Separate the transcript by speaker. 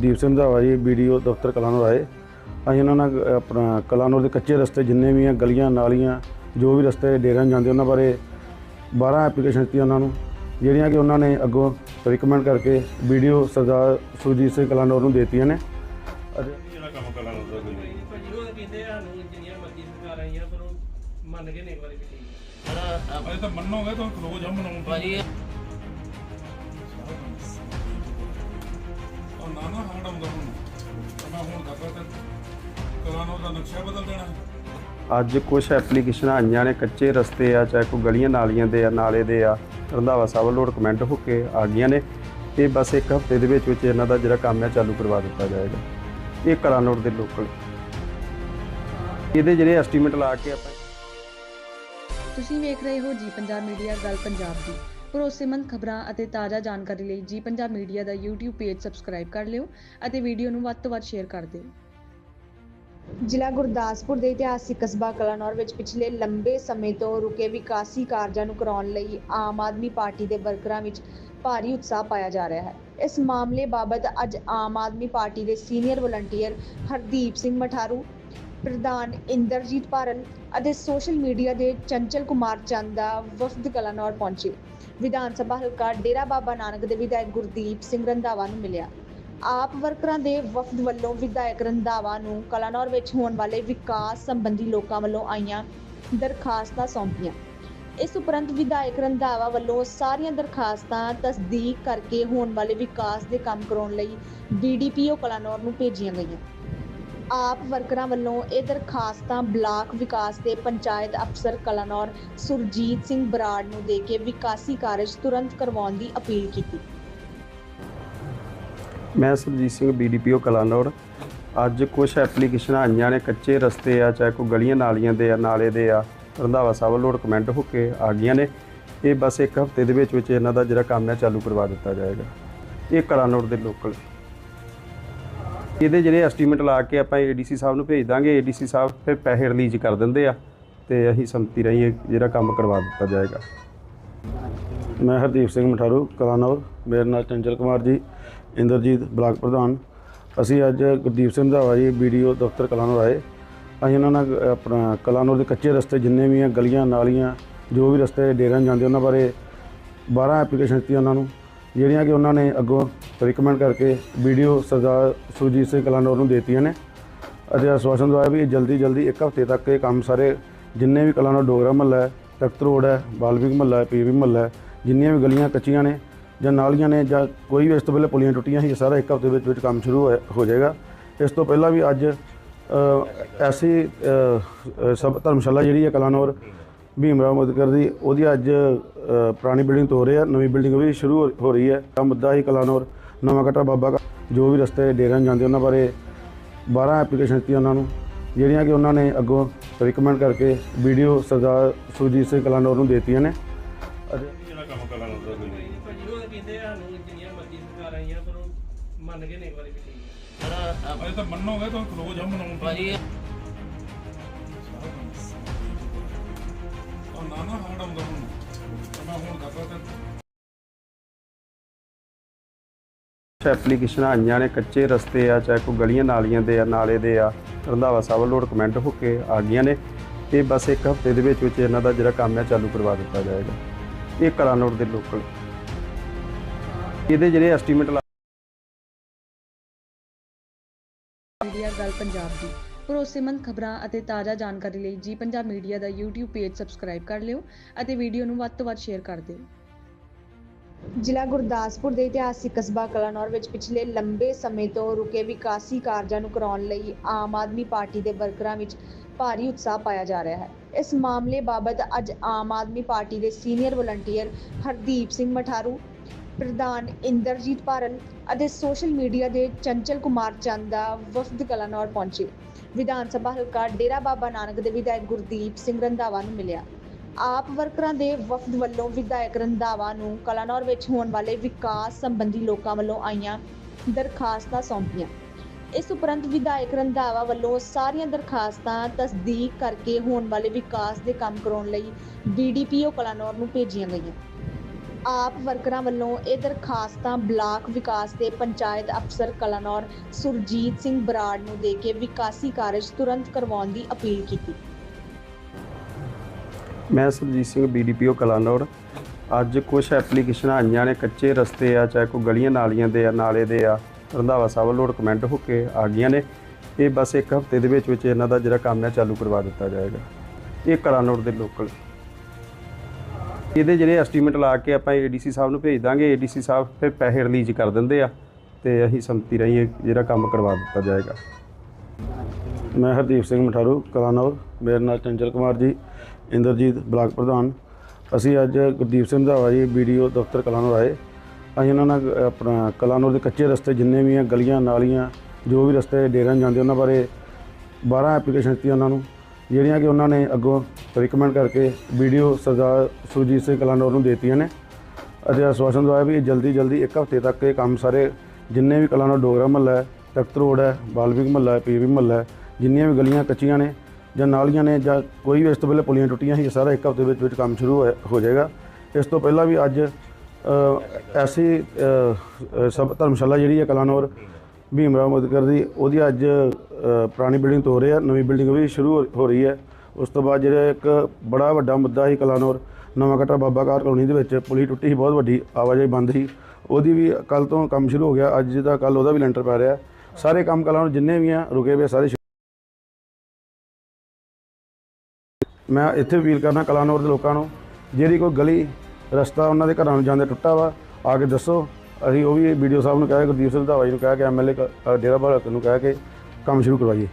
Speaker 1: ਦੀਪ ਸਿੰਘ ਦਾ ਜੀ ਵੀਡੀਓ ਦਫ਼ਤਰ ਕਲਾਨੌਰ ਆਏ। ਅਸੀਂ ਉਹਨਾਂ ਨਾਲ ਆਪਣਾ ਕਲਾਨੌਰ ਦੇ ਕੱਚੇ ਰਸਤੇ ਜਿੰਨੇ ਵੀ ਆ ਗਲੀਆਂ ਨਾਲੀਆਂ ਜੋ ਵੀ ਰਸਤੇ ਡੇਰਿਆਂ ਨੂੰ ਜਾਂਦੇ ਉਹਨਾਂ ਬਾਰੇ 12 ਐਪਲੀਕੇਸ਼ਨ ਦਿੱਤੀਆਂ ਉਹਨਾਂ ਨੂੰ ਜਿਹੜੀਆਂ ਕਿ ਉਹਨਾਂ ਨੇ ਅੱਗੋਂ ਰਿਕਮੈਂਡ ਕਰਕੇ ਵੀਡੀਓ ਸਰਦਾਰ ਸੁਰਜੀਤ ਸਿੰਘ ਕਲਾਨੌਰ ਨੂੰ ਦੇਤੀਆਂ ਨੇ।
Speaker 2: ਜਿਹੜਾ ਕੰਮ
Speaker 3: ਤਾਂ ਕਹਿੰਦੇ ਆ ਸਾਨੂੰ ਜਿੰਨੀਆਂ ਮਰਜ਼ੀ ਸਰਕਾਰ ਆਈਆਂ ਪਰ ਉਹ ਮੰਨ ਕੇ ਨਹੀਂ ਇੱਕ ਵਾਰੀ ਵੀ ਠੀਕ
Speaker 2: ਅਜੇ ਤਾਂ ਮੰਨੋਗੇ ਤਾਂ ਕਲੋਜ਼ ਆ ਮਨਾਉਂ ਨਾ ਹਟਾਉਂਦਾ ਹੁਣ। ਮੈਂ ਹੁਣ ਦੱਸਦਾ ਤੇ ਕਲਾਨੌਰ ਦਾ ਨਕਸ਼ਾ ਬਦਲ ਦੇਣਾ।
Speaker 1: ਅੱਜ ਕੁਝ ਐਪਲੀਕੇਸ਼ਨਾਂ ਆਈਆਂ ਨੇ ਕੱਚੇ ਰਸਤੇ ਆ ਚਾਹੇ ਕੋਈ ਗਲੀਆਂ ਨਾਲੀਆਂ ਦੇ ਆ ਨਾਲੇ ਦੇ ਆ। ਰੰਧਾਵਾ ਸਾਹਿਬ ਵੱਲੋਂ ਰਿਕਮੈਂਡ ਹੋ ਕੇ ਆ ਗਈਆਂ ਨੇ। ਤੇ ਬਸ ਇੱਕ ਹਫ਼ਤੇ ਦੇ ਵਿੱਚ ਵਿੱਚ ਇਹਨਾਂ ਦਾ ਜਿਹੜਾ ਕੰਮ ਹੈ ਚਾਲੂ ਕਰਵਾ ਦਿੱਤਾ ਜਾਏਗਾ। ਇਹ ਕਲਾਨੌਰ ਦੇ ਲੋਕਲ। ਇਹਦੇ ਜਿਹੜੇ ਐਸਟੀਮੇਟ ਲਾ ਕੇ ਆਪਾਂ
Speaker 4: ਤੁਸੀਂ ਵੇਖ ਰਹੇ ਹੋ ਜੀ ਪੰਜਾਬ ਮੀਡੀਆ ਗੱਲ ਪੰਜਾਬ ਦੀ। ਭਰੋਸੇਮੰਦ ਖਬਰਾਂ ਅਤੇ ਤਾਜ਼ਾ ਜਾਣਕਾਰੀ ਲਈ ਜੀ ਪੰਜਾਬ ਮੀਡੀਆ ਦਾ YouTube ਪੇਜ ਸਬਸਕ੍ਰਾਈਬ ਕਰ ਲਿਓ ਅਤੇ ਵੀਡੀਓ ਨੂੰ ਵੱਧ ਤੋਂ ਵੱਧ ਸ਼ੇਅਰ ਕਰ ਦਿਓ।
Speaker 5: ਜ਼ਿਲ੍ਹਾ ਗੁਰਦਾਸਪੁਰ ਦੇ ਇਤਿਹਾਸਿਕ ਕਸਬਾ ਕਲਾਨੌਰ ਵਿੱਚ ਪਿਛਲੇ ਲੰਬੇ ਸਮੇਂ ਤੋਂ ਰੁਕੇ ਵਿਕਾਸੀ ਕਾਰਜਾਂ ਨੂੰ ਕਰਾਉਣ ਲਈ ਆਮ ਆਦਮੀ ਪਾਰਟੀ ਦੇ ਵਰਕਰਾਂ ਵਿੱਚ ਭਾਰੀ ਉਤਸ਼ਾਹ ਪਾਇਆ ਜਾ ਰਿਹਾ ਹੈ। ਇਸ ਮਾਮਲੇ ਬਾਬਤ ਅੱਜ ਆਮ ਆਦਮੀ ਪਾਰਟੀ ਦੇ ਸੀਨੀਅਰ ਵਲੰਟੀਅਰ ਹਰਦੀਪ ਸਿੰਘ ਮਠਾਰੂ ਪ੍ਰਧਾਨ ਇੰਦਰਜੀਤ ਭਾਰਲ ਅਤੇ ਸੋਸ਼ਲ ਮੀਡੀਆ ਦੇ ਚੰਚਲ ਕੁਮਾਰ ਚੰਦ ਦਾ ਵਫਦ ਕਲਾਨੌਰ ਪਹੁੰਚੇ। ਵਿਧਾਨ ਸਭਾ ਹਲਕਾ ਡੇਰਾ ਬਾਬਾ ਨਾਨਕ ਦੇ ਵਿਧਾਇਕ ਗੁਰਦੀਪ ਸਿੰਘ ਰੰਧਾਵਾ ਨੂੰ ਮਿਲਿਆ। ਆਪ ਵਰਕਰਾਂ ਦੇ ਵਫਦ ਵੱਲੋਂ ਵਿਧਾਇਕ ਰੰਧਾਵਾ ਨੂੰ ਕਲਾਨੌਰ ਵਿੱਚ ਹੋਣ ਵਾਲੇ ਵਿਕਾਸ ਸੰਬੰਧੀ ਲੋਕਾਂ ਵੱਲੋਂ ਆਈਆਂ ਦਰਖਾਸਤਾਂ ਸੌਂਪੀਆਂ। ਇਸ ਉਪਰੰਤ ਵਿਧਾਇਕ ਰੰਧਾਵਾ ਵੱਲੋਂ ਸਾਰੀਆਂ ਦਰਖਾਸਤਾਂ ਤਸਦੀਕ ਕਰਕੇ ਹੋਣ ਵਾਲੇ ਵਿਕਾਸ ਦੇ ਕੰਮ ਕਰਾਉਣ ਲਈ ਡੀਡੀਪੀਓ ਕਲਾਨੌਰ ਨੂੰ ਭੇਜੀਆਂ ਗਈਆਂ। ਆਪ ਵਰਕਰਾਂ ਵੱਲੋਂ ਇਹ ਦਰਖਾਸਤਾਂ ਬਲਾਕ ਵਿਕਾਸ ਦੇ ਪੰਚਾਇਤ ਅਫਸਰ ਕਲਾਨੌਰ ਸੁਰਜੀਤ ਸਿੰਘ ਬਰਾੜ ਨੂੰ ਦੇ ਕੇ ਵਿਕਾਸੀ ਕਾਰਜ ਤੁਰੰਤ ਕਰਵਾਉਣ ਦੀ ਅਪੀਲ ਕੀਤੀ।
Speaker 1: ਮੈਂ ਸੁਰਜੀਤ ਸਿੰਘ ਬੀਡੀਪੀਓ ਕਲਾਨੌਰ। ਅੱਜ ਕੁਝ ਐਪਲੀਕੇਸ਼ਨਾਂ ਆਈਆਂ ਨੇ ਕੱਚੇ ਰਸਤੇ ਆ, ਚਾਹੇ ਕੋਈ ਗਲੀਆਂ ਨਾਲੀਆਂ ਦੇ ਆ, ਨਾਲੇ ਦੇ ਆ, ਰੰਧਾਵਾ ਸਾਹਿਬ ਵੱਲੋਂ ਕਮੈਂਟ ਹੋ ਕੇ ਆ ਗਈਆਂ ਨੇ। ਇਹ ਬਸ ਇੱਕ ਹਫ਼ਤੇ ਦੇ ਵਿੱਚ ਵਿੱਚ ਇਹਨਾਂ ਦਾ ਜਿਹੜਾ ਕੰਮ ਹੈ, ਚਾਲੂ ਕਰਵਾ ਦਿੱਤਾ ਜਾਏਗਾ। ਇਹ ਕਲਾਨੌਰ ਦੇ ਲੋਕਲ ਇਹਦੇ ਜਿਹੜੇ ਐਸਟੀਮੇਟ ਲਾ ਕੇ ਆਪਾਂ ਏਡੀਸੀ ਸਾਹਿਬ ਨੂੰ ਭੇਜ ਦਾਂਗੇ। ਏਡੀਸੀ ਸਾਹਿਬ ਫਿਰ ਪੈਸੇ ਰਿਲੀਜ਼ ਕਰ ਦਿੰਦੇ ਆ ਤੇ ਅਸੀਂ ਸੰਮਤੀ ਰਾਹੀਂ ਇਹ ਜਿਹੜਾ ਕੰਮ ਕਰਵਾ ਦਿੱਤਾ ਜਾਏਗਾ। ਮੈਂ ਹਰਦੀਪ ਸਿੰਘ ਮਠਾਰੂ, ਕਲਾਨੌਰ। ਮੇਰੇ ਨਾਲ ਚੰਚਲ ਕੁਮਾਰ ਜੀ, ਇੰਦਰਜੀਤ ਬਲਾਕ ਪ੍ਰਧਾਨ। ਅਸੀਂ ਅੱਜ ਗੁਰਦੀਪ ਸਿੰਘ ਦਾ ਜੀ ਵੀਡੀਓ ਦਫ਼ਤਰ ਕਲਾਨੌਰ ਆਏ। ਅਸੀਂ ਉਹਨਾਂ ਨਾਲ ਆਪਣਾ ਕਲਾਨੌਰ ਦੇ ਕੱਚੇ ਰਸਤੇ ਜਿੰਨੇ ਵੀ ਆ, ਗਲੀਆਂ, ਨਾਲੀਆਂ, ਜੋ ਵੀ ਰਸਤੇ ਡੇਰਿਆਂ ਨੂੰ ਜਾਂਦੇ ਉਹਨਾਂ ਬਾਰੇ 12 ਐਪਲੀਕੇਸ਼ਨ ਦਿੱਤੀਆਂ ਉਹਨਾਂ ਨੂੰ। ਜਿਹੜੀਆਂ ਕਿ ਉਹਨਾਂ ਨੇ ਅੱਗੋਂ ਰਿਕਮੈਂਡ ਕਰਕੇ ਵੀਡੀਓ ਸਰਦਾਰ ਸੁਰਜੀਤ ਸਿੰਘ ਕਲਾਨੌਰ ਨੂੰ ਦੇਤੀਆਂ ਨੇ। ਅਤੇ ਆਸ਼ਵਾਸਨ ਦਵਾਇਆ ਵੀ ਜਲਦੀ ਜਲਦੀ ਇੱਕ ਹਫ਼ਤੇ ਤੱਕ ਇਹ ਕੰਮ ਸਾਰੇ ਜਿੰਨੇ ਵੀ ਕਲਾਨੌਰ ਡੋਗਰਾ ਮਹੱਲਾ ਹੈ, ਤਖਤ ਰੋਡ ਹੈ, ਬਾਲਵਿਕ ਮਹੱਲਾ ਹੈ, ਪੀਵੀ ਮਹੱਲਾ ਹੈ, ਜਿੰਨੀਆਂ ਵੀ ਗਲੀਆਂ ਕੱਚੀਆਂ ਨੇ ਜਾਂ ਨਾਲੀਆਂ ਨੇ ਜਾਂ ਕੋਈ ਵੀ ਇਸ ਤੋਂ ਪਹਿਲੇ ਪੁਲੀਆਂ ਟੁੱਟੀਆਂ ਸੀ ਸਾਰਾ ਇੱਕ ਹਫ਼ਤੇ ਵਿੱਚ ਵਿੱਚ ਕੰਮ ਸ਼ੁਰੂ ਹੋਇਆ- ਹੋ ਜਾਏਗਾ। ਇਸ ਤੋਂ ਪਹਿਲਾਂ ਵੀ ਅੱਜ ਐਸੀ ਸਭ ਧਰਮਸ਼ਾਲਾ ਜਿਹੜੀ ਹੈ ਕਲਾਨੌਰ ਭੀਮਰਾਓ ਅੰਬੇਦਕਰ ਦੀ ਉਹਦੀ ਅੱਜ ਪੁਰਾਣੀ ਬਿਲਡਿੰਗ ਤੋਂ ਰਹੇ ਆ ਨਵੀਂ ਬਿਲਡਿੰਗ ਵੀ ਸ਼ੁਰੂ ਹੋ- ਹੋ ਰਹੀ ਹੈ। ਤਾਂ ਮੁੱਦਾ ਹੀ ਕਲਾਨੌਰ ਨਵਾਂ ਕਟਾ ਬਾਬਾ ਕਾ ਜੋ ਵੀ ਰਸਤੇ ਡੇਰਿਆਂ ਨੂੰ ਜਾਂਦੇ ਉਹਨਾਂ ਬਾਰੇ 12 ਐਪਲੀਕੇਸ਼ਨ ਦਿੱਤੀਆਂ ਉਹਨਾਂ ਨੂੰ ਜਿਹੜੀਆਂ ਕਿ ਉਹਨਾਂ ਨੇ ਅੱਗੋਂ ਰਿਕਮੈਂਡ ਕਰਕੇ ਵੀਡੀਓ ਸਰਦਾਰ ਸੁਰਜੀਤ ਸਿੰਘ ਕਲਾਨੌਰ ਨੂੰ ਦੇਤੀਆਂ ਨੇ। ਅਤੇ
Speaker 2: ਜਿਹੜਾ ਕੰਮ ਕਰਨਾ ਹੁੰਦਾ ਕੋਈ ਨਹੀਂ।
Speaker 3: ਭਾਜੀ ਉਹ ਤਾਂ ਕਹਿੰਦੇ ਆ ਸਾਨੂੰ ਜਿੰਨੀਆਂ ਮਰਜ਼ੀ ਸਰਕਾਰ ਆਈਆਂ ਪਰ ਉਹ ਮੰਨ ਕੇ ਨਹੀਂ ਇੱਕ ਵਾਰੀ ਵੀ ਠੀਕ
Speaker 2: ਅਜੇ ਤਾਂ ਮੰਨੋਗੇ ਤਾਂ ਕਲੋਜ਼ ਆ ਮਨਾਉਂ
Speaker 3: ਭਾਜੀ
Speaker 2: ਨਾ ਨਾ ਹਟਾਉਂਦਾ ਹੁਣ ਮੈਂ ਹੁਣ ਦੱਸਦਾ ਤੇ
Speaker 1: ਐਪਲੀਕੇਸ਼ਨਾਂ ਆਈਆਂ ਨੇ ਕੱਚੇ ਰਸਤੇ ਆ ਚਾਹੇ ਕੋਈ ਗਲੀਆਂ ਨਾਲੀਆਂ ਦੇ ਆ ਨਾਲੇ ਦੇ ਆ ਰੰਧਾਵਾ ਸਾਹਿਬ ਵੱਲੋਂ ਰਿਕਮੈਂਡ ਹੋ ਕੇ ਆ ਗਈਆਂ ਨੇ। ਇਹ ਬਸ ਇੱਕ ਹਫ਼ਤੇ ਦੇ ਵਿੱਚ ਵਿੱਚ ਇਹਨਾਂ ਦਾ ਜਿਹੜਾ ਕੰਮ ਹੈ ਚਾਲੂ ਕਰਵਾ ਦਿੱਤਾ ਜਾਏਗਾ। ਇਹ ਕਲਾਨੌਰ ਦੇ ਲੋਕਲ ਇਹਦੇ ਜਿਹੜੇ ਐਸਟੀਮੇਟ
Speaker 4: ਮੀਡੀਆ ਗੱਲ ਪੰਜਾਬ ਦੀ। ਭਰੋਸੇਮੰਦ ਖਬਰਾਂ ਅਤੇ ਤਾਜ਼ਾ ਜਾਣਕਾਰੀ ਲਈ ਜੀ ਪੰਜਾਬ ਮੀਡੀਆ ਦਾ YouTube ਪੇਜ ਸਬਸਕ੍ਰਾਈਬ ਕਰ ਲਿਓ ਅਤੇ ਵੀਡੀਓ ਨੂੰ ਵੱਧ ਤੋਂ ਵੱਧ ਸ਼ੇਅਰ ਕਰ ਦਿਓ।
Speaker 5: ਜ਼ਿਲ੍ਹਾ ਗੁਰਦਾਸਪੁਰ ਦੇ ਇਤਿਹਾਸਿਕ ਕਸਬਾ ਕਲਾਨੌਰ ਵਿੱਚ ਪਿਛਲੇ ਲੰਬੇ ਸਮੇਂ ਤੋਂ ਰੁਕੇ ਵਿਕਾਸੀ ਕਾਰਜਾਂ ਨੂੰ ਕਰਾਉਣ ਲਈ ਆਮ ਆਦਮੀ ਪਾਰਟੀ ਦੇ ਵਰਕਰਾਂ ਵਿੱਚ ਭਾਰੀ ਉਤਸ਼ਾਹ ਪਾਇਆ ਜਾ ਰਿਹਾ ਹੈ। ਇਸ ਮਾਮਲੇ ਬਾਬਤ ਅੱਜ ਆਮ ਆਦਮੀ ਪਾਰਟੀ ਦੇ ਸੀਨੀਅਰ ਵਲੰਟੀਅਰ ਹਰਦੀਪ ਸਿੰਘ ਮਠਾਰੂ ਪ੍ਰਧਾਨ ਇੰਦਰਜੀਤ ਭਾਰਲ ਅਤੇ ਸੋਸ਼ਲ ਮੀਡੀਆ ਦੇ ਚੰਚਲ ਕੁਮਾਰ ਚੰਦ ਦਾ ਵਫਦ ਕਲਾਨੌਰ ਪਹੁੰਚੇ। ਵਿਧਾਨ ਸਭਾ ਹਲਕਾ ਡੇਰਾ ਬਾਬਾ ਨਾਨਕ ਦੇ ਵਿਧਾਇਕ ਗੁਰਦੀਪ ਸਿੰਘ ਰੰਧਾਵਾ ਨੂੰ ਮਿਲਿਆ। ਆਪ ਵਰਕਰਾਂ ਦੇ ਵਫਦ ਵੱਲੋਂ ਵਿਧਾਇਕ ਰੰਧਾਵਾ ਨੂੰ ਕਲਾਨੌਰ ਵਿੱਚ ਹੋਣ ਵਾਲੇ ਵਿਕਾਸ ਸੰਬੰਧੀ ਲੋਕਾਂ ਵੱਲੋਂ ਆਈਆਂ ਦਰਖਾਸਤਾਂ ਸੌਂਪੀਆਂ। ਇਸ ਉਪਰੰਤ ਵਿਧਾਇਕ ਰੰਧਾਵਾ ਵੱਲੋਂ ਸਾਰੀਆਂ ਦਰਖਾਸਤਾਂ ਤਸਦੀਕ ਕਰਕੇ ਹੋਣ ਵਾਲੇ ਵਿਕਾਸ ਦੇ ਕੰਮ ਕਰਾਉਣ ਲਈ ਡੀਡੀਪੀਓ ਕਲਾਨੌਰ ਨੂੰ ਭੇਜੀਆਂ ਗਈਆਂ। ਆਪ ਵਰਕਰਾਂ ਵੱਲੋਂ ਇਹ ਦਰਖਾਸਤਾਂ ਬਲਾਕ ਵਿਕਾਸ ਦੇ ਪੰਚਾਇਤ ਅਫਸਰ ਕਲਾਨੌਰ ਸੁਰਜੀਤ ਸਿੰਘ ਬਰਾੜ ਨੂੰ ਦੇ ਕੇ ਵਿਕਾਸੀ ਕਾਰਜ ਤੁਰੰਤ ਕਰਵਾਉਣ ਦੀ ਅਪੀਲ ਕੀਤੀ।
Speaker 1: ਮੈਂ ਸੁਰਜੀਤ ਸਿੰਘ ਬੀਡੀਪੀਓ ਕਲਾਨੌਰ। ਅੱਜ ਕੁਝ ਐਪਲੀਕੇਸ਼ਨਾਂ ਆਈਆਂ ਨੇ ਕੱਚੇ ਰਸਤੇ ਆ, ਚਾਹੇ ਕੋਈ ਗਲੀਆਂ ਨਾਲੀਆਂ ਦੇ ਆ, ਨਾਲੇ ਦੇ ਆ, ਰੰਧਾਵਾ ਸਾਹਿਬ ਵੱਲੋਂ ਰਿਕਮੈਂਡ ਹੋ ਕੇ ਆ ਗਈਆਂ ਨੇ। ਇਹ ਬਸ ਇੱਕ ਹਫ਼ਤੇ ਦੇ ਵਿੱਚ ਵਿੱਚ ਇਹਨਾਂ ਦਾ ਜਿਹੜਾ ਕੰਮ ਹੈ ਚਾਲੂ ਕਰਵਾ ਦਿੱਤਾ ਜਾਏਗਾ। ਇਹ ਕਲਾਨੌਰ ਦੇ ਲੋਕਲ ਇਹਦੇ ਜਿਹੜੇ ਐਸਟੀਮੇਟ ਲਾ ਕੇ ਆਪਾਂ ਏਡੀਸੀ ਸਾਹਿਬ ਨੂੰ ਭੇਜ ਦਾਂਗੇ। ਏਡੀਸੀ ਸਾਹਿਬ ਫਿਰ ਪੈਸੇ ਰਿਲੀਜ਼ ਕਰ ਦਿੰਦੇ ਆ ਤੇ ਅਸੀਂ ਸੰਮਤੀ ਰਾਹੀਂ ਜਿਹੜਾ ਕੰਮ ਕਰਵਾ ਦਿੱਤਾ ਜਾਏਗਾ। ਮੈਂ ਹਰਦੀਪ ਸਿੰਘ ਮਠਾਰੂ, ਕਲਾਨੌਰ। ਮੇਰੇ ਨਾਲ ਚੰਚਲ ਕੁਮਾਰ ਜੀ, ਇੰਦਰਜੀਤ ਬਲਾਕ ਪ੍ਰਧਾਨ। ਅਸੀਂ ਅੱਜ ਗੁਰਦੀਪ ਸਿੰਘ ਰੰਧਾਵਾ ਜੀ ਵੀਡੀਓ ਦਫ਼ਤਰ ਕਲਾਨੌਰ ਆਏ। ਅਸੀਂ ਉਹਨਾਂ ਨਾਲ ਆਪਣਾ ਕਲਾਨੌਰ ਦੇ ਕੱਚੇ ਰਸਤੇ ਜਿੰਨੇ ਵੀ ਆ, ਗਲੀਆਂ, ਨਾਲੀਆਂ, ਜੋ ਵੀ ਰਸਤੇ, ਡੇਰਿਆਂ ਨੂੰ ਜਾਂਦੇ ਉਹਨਾਂ ਬਾਰੇ 12 ਐਪਲੀਕੇਸ਼ਨ ਦਿੱਤੀਆਂ ਉਹਨਾਂ ਨੂੰ। ਜਿਹੜੀਆਂ ਕਿ ਉਹਨਾਂ ਨੇ ਅੱਗੋਂ ਰਿਕਮੈਂਡ ਕਰਕੇ ਵੀਡੀਓ ਸਰਦਾਰ ਸੁਰਜੀਤ ਸਿੰਘ ਕਲਾਨੌਰ ਨੂੰ ਦੇਤੀਆਂ ਨੇ। ਅਤੇ ਆਸ਼ਵਾਸਨ ਦਵਾਇਆ ਵੀ ਜਲਦੀ ਜਲਦੀ ਇੱਕ ਹਫ਼ਤੇ ਤੱਕ ਇਹ ਕੰਮ ਸਾਰੇ ਜਿੰਨੇ ਵੀ ਕਲਾਨੌਰ ਡੋਗਰਾ ਮਹੱਲਾ ਹੈ, ਤਖਤ ਰੋਡ ਹੈ, ਬਾਲਵਿਕ ਮਹੱਲਾ ਹੈ, ਪੀਵੀ ਮਹੱਲਾ ਹੈ, ਜਿੰਨੀਆਂ ਵੀ ਗਲੀਆਂ ਕੱਚੀਆਂ ਨੇ ਜਾਂ ਨਾਲੀਆਂ ਨੇ ਜਾਂ ਕੋਈ ਵੀ ਇਸ ਤੋਂ ਪਹਿਲੇ ਪੁਲੀਆਂ ਟੁੱਟੀਆਂ ਸੀ ਸਾਰਾ ਇੱਕ ਹਫ਼ਤੇ ਵਿੱਚ ਵਿੱਚ ਕੰਮ ਸ਼ੁਰੂ ਹੋਇਆ- ਹੋ ਜਾਏਗਾ। ਇਸ ਤੋਂ ਪਹਿਲਾਂ ਵੀ ਅੱਜ ਐਸੀ ਸਭ ਧਰਮਸ਼ਾਲਾ ਜਿਹੜੀ ਹੈ ਕਲਾਨੌਰ ਭੀਮ ਭੀਮਰਾਓ ਅੰਬੇਦਕਰ ਦੀ, ਉਹਦੀ ਅੱਜ ਪੁਰਾਣੀ ਬਿਲਡਿੰਗ ਤੋਂ ਰਹੀ ਆ, ਨਵੀਂ ਬਿਲਡਿੰਗ ਵੀ ਸ਼ੁਰੂ ਹੋ- ਹੋ ਰਹੀ ਹੈ। ਉਸ ਤੋਂ ਬਾਅਦ ਜਿਹੜਾ ਇੱਕ ਬੜਾ ਵੱਡਾ ਮੁੱਦਾ ਸੀ ਕਲਾਨੌਰ, ਨਵਾਂ ਕਟਰਾ ਬਾਬਾ ਕਾਰ ਕਲੋਨੀ ਦੇ ਵਿੱਚ, ਪੁਲੀ ਟੁੱਟੀ ਸੀ, ਬਹੁਤ ਵੱਡੀ ਆਵਾਜਾਈ ਬੰਦ ਸੀ। ਉਹਦੀ ਵੀ ਕੱਲ ਤੋਂ ਕੰਮ ਸ਼ੁਰੂ ਹੋ ਗਿਆ, ਅੱਜ ਦਾ ਕੱਲ ਉਹਦਾ ਵੀ ਲੈਂਟਰ ਪੈ ਰਿਹਾ। ਸਾਰੇ ਕੰਮ ਕਲਾਨੌਰ ਜਿੰਨੇ ਵੀ ਆ, ਰੁਕੇ ਹੋਏ ਸਾਰੇ ਮੈਂ ਇੱਥੇ ਅਪੀਲ ਕਰਨਾ ਕਲਾਨੌਰ ਦੇ ਲੋਕਾਂ ਨੂੰ, ਜਿਹੜੀ ਕੋਈ ਗਲੀ, ਰਸਤਾ ਉਹਨਾਂ ਦੇ ਘਰਾਂ ਨੂੰ ਜਾਂਦੇ ਟੁੱਟਾ ਵਾ, ਆ ਕੇ ਦੱਸੋ। ਅਸੀਂ ਉਹ ਵੀ ਵੀਡੀਓ ਸਾਹਿਬ ਨੂੰ ਕਹਿ ਗੁਰਦੀਪ ਸਿੰਘ ਧਾਵਾ ਜੀ ਨੂੰ ਕਹਿ ਕੇ ਐਮਐਲਏ ਡੇਰਾ ਬਾਲਕ ਨੂੰ ਕਹਿ ਕੇ ਕੰਮ ਸ਼ੁਰੂ ਕਰਵਾਈਏ।